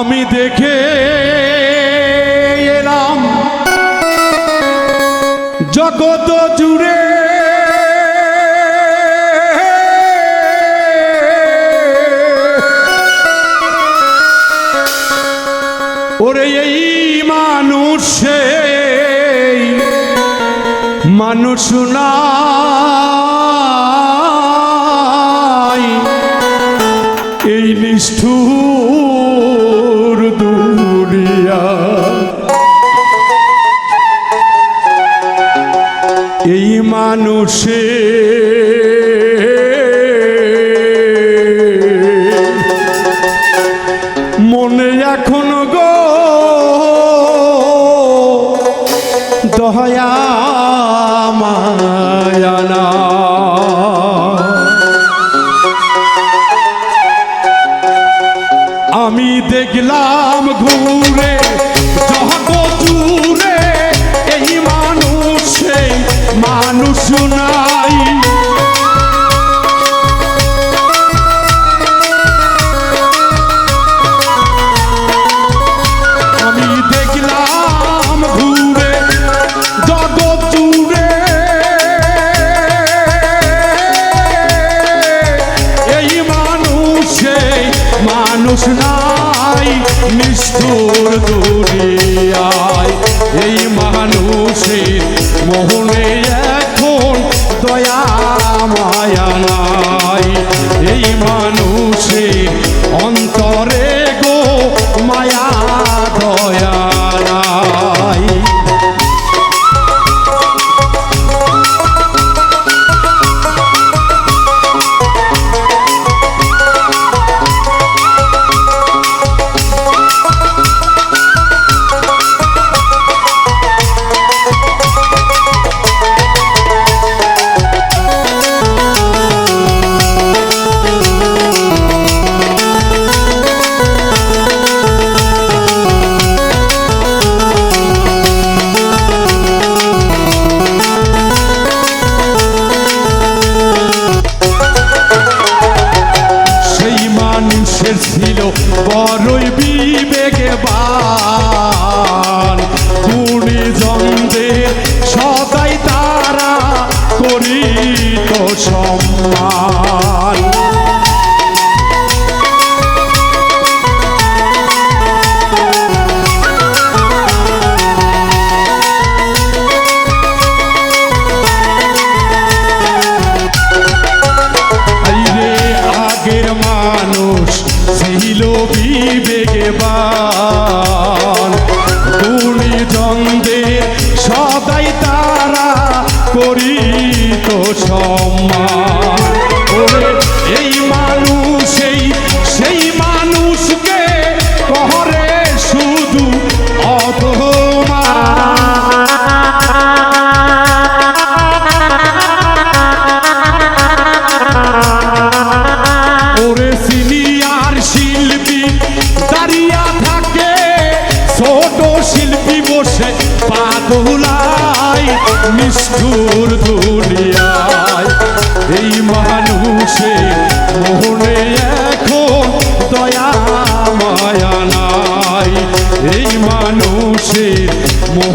আমি দেখে এলাম। জগত জুড়ে। ওরে এই মানুষে মানুষ নাই। এই নিষ্ঠুর এই নিষ্ঠুর দুনিয়ায় এই মানুষের মোহনে এখন দয়া মানুষের ছিল বড়ই বিবেকে গুণীজনদের করিত সম্মান। ওরে এই মানুষ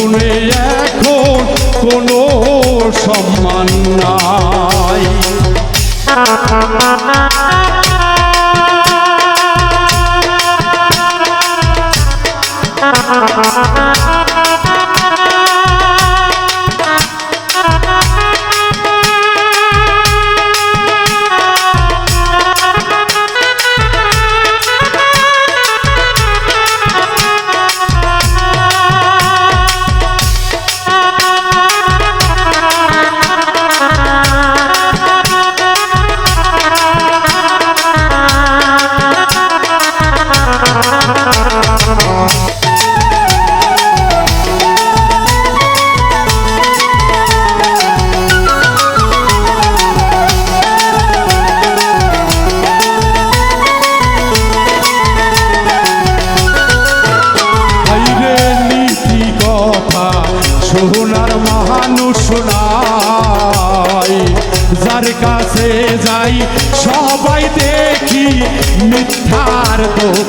জীবনে এখন কোনো সম্মান নাই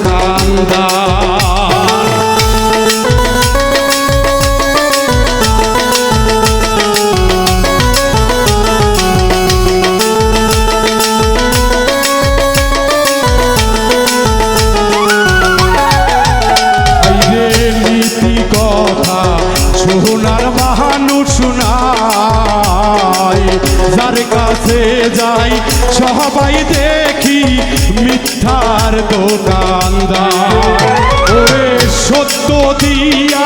কান্দা। সোনার বাহানু শোনায়। যার কাছে যাই সবাই দেখি কথার দোকানদার। ওরে সত্য দিয়া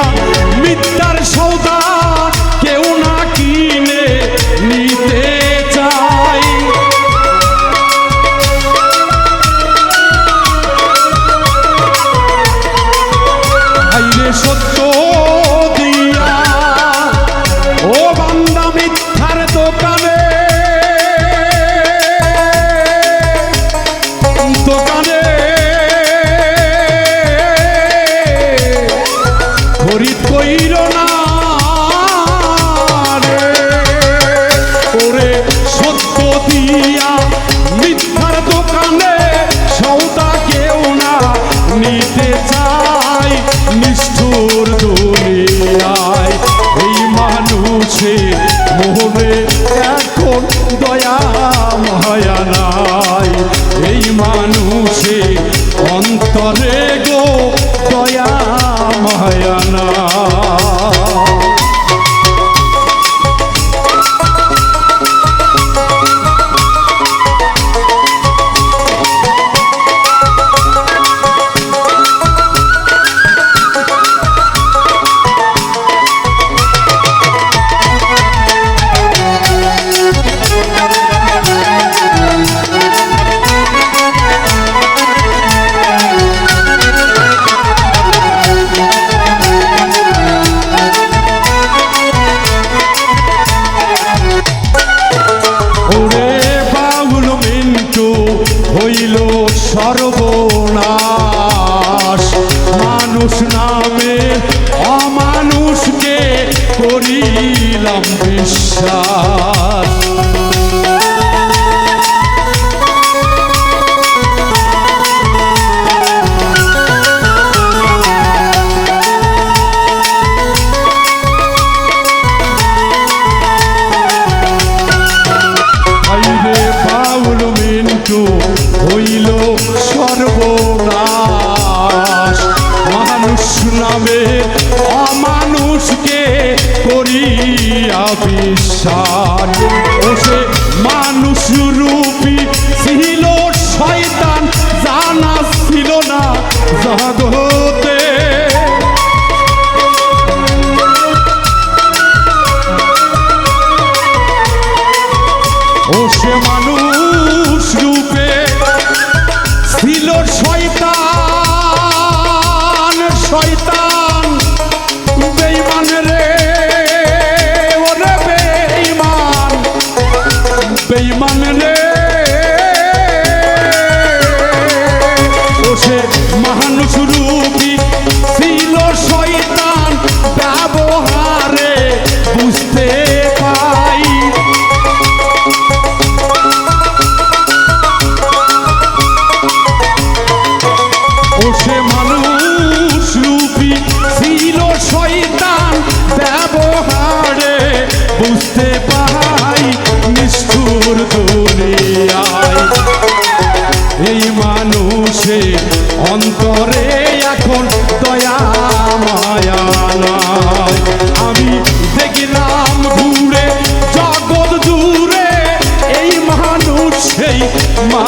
Jordan. shot. সার। ও সে মানুষ রূপ